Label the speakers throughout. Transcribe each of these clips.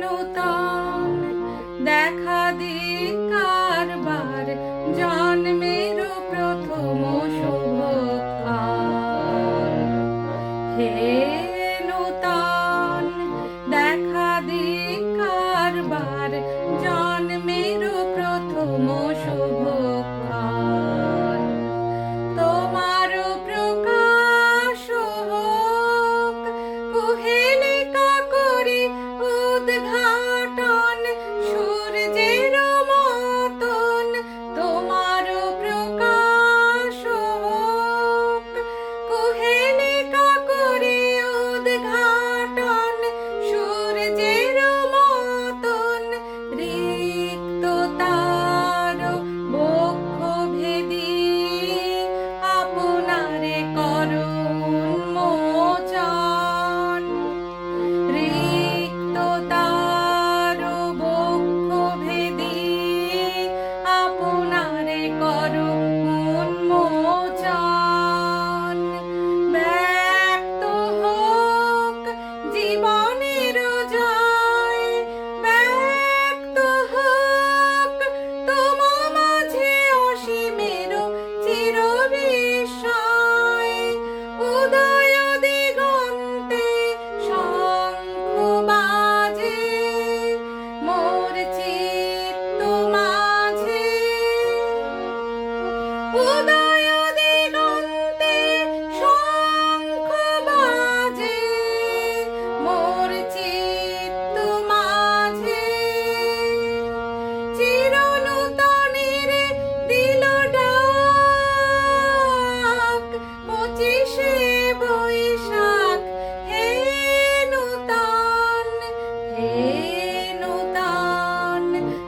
Speaker 1: নূতন দেখা দিক কারবার প্রথম শুভক্ষণ হে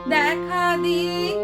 Speaker 1: দেখা দিক